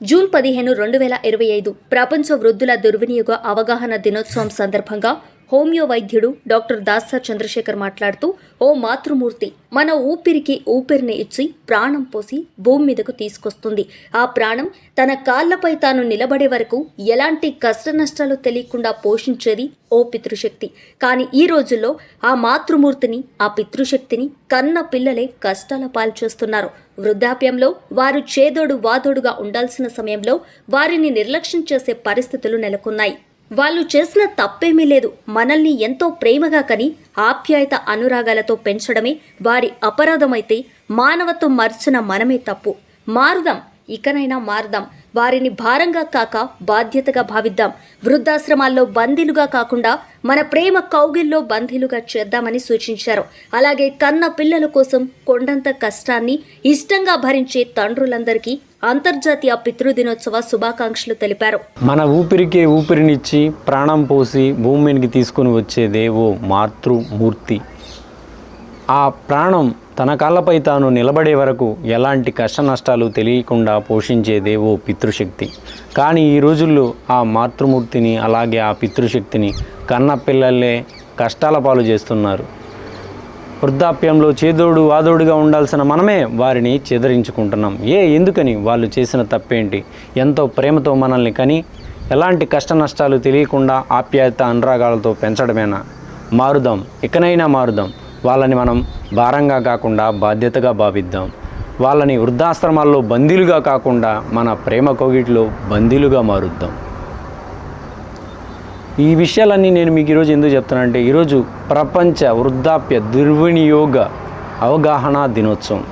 June పదిహేను రెండు వేల ఇరవై ఐదు ప్రపంచ వృద్ధుల దుర్వినియోగ అవగాహన దినోత్సవం సందర్భంగా హోమియో వైద్యుడు డాక్టర్ దాసా చంద్రశేఖర్ మాట్లాడుతూ ఓ మాతృమూర్తి మన ఊపిరికి ఊపిరిని ఇచ్చి ప్రాణం పోసి భూమి మీదకు తీసుకొస్తుంది. ఆ ప్రాణం తన కాళ్ళపై తాను నిలబడే వరకు ఎలాంటి కష్ట నష్టాలు తెలియకుండా పోషించేది ఓ పితృశక్తి. కానీ ఈ రోజుల్లో ఆ మాతృమూర్తిని ఆ పితృశక్తిని కన్న పిల్లలే కష్టాల పాలు చేస్తున్నారు. వృద్ధాప్యంలో వారు చేదోడు వాదోడుగా ఉండాల్సిన సమయంలో వారిని నిర్లక్ష్యం చేసే పరిస్థితులు నెలకొన్నాయి. వాళ్ళు చేసిన తప్పేమీ లేదు. మనల్ని ఎంతో ప్రేమగా కని ఆప్యాయత అనురాగాలతో పెంచడమే వారి అపరాధమైతే మానవత్వం మర్చిన మనమే తప్పు. మారుదాం. ఇకనైనా మారుదాం. వారిని భారంగా కాక బాధ్యతగా భావిద్దాం. వృద్ధాశ్రమాల్లో బందీలుగా కాకుండా మన ప్రేమ కౌగిల్లో బందీలుగా చేద్దామని సూచించారు. అలాగే కన్న పిల్లల కోసం కొండంత కష్టాన్ని ఇష్టంగా భరించే తండ్రులందరికీ అంతర్జాతీయ పితృదినోత్సవ శుభాకాంక్షలు తెలిపారు. మన ఊపిరికే ఊపిరినిచ్చి ప్రాణం పోసి భూమి మీదకి తీసుకుని వచ్చేదే ఓ మాతృమూర్తి. ఆ ప్రాణం తన కాళ్ళపై తాను నిలబడే వరకు ఎలాంటి కష్ట నష్టాలు తెలియకుండా పోషించేదే ఓ పితృశక్తి. కానీ ఈ రోజుల్లో ఆ మాతృమూర్తిని అలాగే ఆ పితృశక్తిని కన్న పిల్లలే కష్టాల పాలు చేస్తున్నారు. వృద్ధాప్యంలో చేదోడు వాదోడుగా ఉండాల్సిన మనమే వారిని చెదరించుకుంటున్నాం. ఏ ఎందుకని వాళ్ళు చేసిన తప్పేంటి? ఎంతో ప్రేమతో మనల్ని కని ఎలాంటి కష్ట నష్టాలు తెలియకుండా ఆప్యాయత అనురాగాలతో పెంచడమేనా? మారుదాం ఇకనైనా మారుదాం. వాళ్ళని మనం భారంగా కాకుండా బాధ్యతగా భావిద్దాం. వాళ్ళని వృద్ధాశ్రమాల్లో బందీలుగా కాకుండా మన ప్రేమ కోగిట్లో బందీలుగా మారుద్దాం. ఈ విషయాలన్నీ నేను మీకు ఈరోజు ఎందుకు చెప్తానంటే ఈరోజు ప్రపంచ వృద్ధాప్య దుర్వినియోగ అవగాహన దినోత్సవం.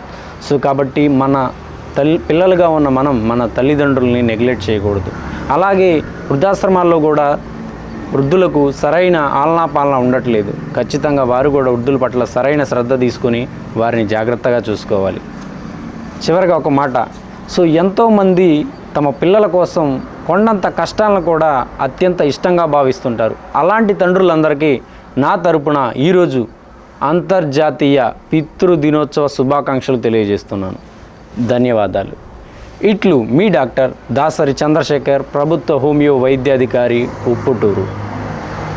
సో కాబట్టి మన తల్లి పిల్లలుగా ఉన్న మనం మన తల్లిదండ్రుల్ని నెగ్లెక్ట్ చేయకూడదు. అలాగే వృద్ధాశ్రమాల్లో కూడా వృద్ధులకు సరైన ఆలనా పాలన ఉండట్లేదు. ఖచ్చితంగా వారు కూడా వృద్ధుల పట్ల సరైన శ్రద్ధ తీసుకొని వారిని జాగ్రత్తగా చూసుకోవాలి. చివరిగా ఒక మాట. సో ఎంతోమంది తమ పిల్లల కోసం కొండంత కష్టాలను కూడా అత్యంత ఇష్టంగా భావిస్తుంటారు. అలాంటి తండ్రులందరికీ నా తరపున ఈరోజు అంతర్జాతీయ పితృ దినోత్సవ శుభాకాంక్షలు తెలియజేస్తున్నాను. ధన్యవాదాలు. ఇట్లు మీ డాక్టర్ దాసరి చంద్రశేఖర్ ప్రభుత్వ హోమియో వైద్యాధికారి ఉప్పుటూరు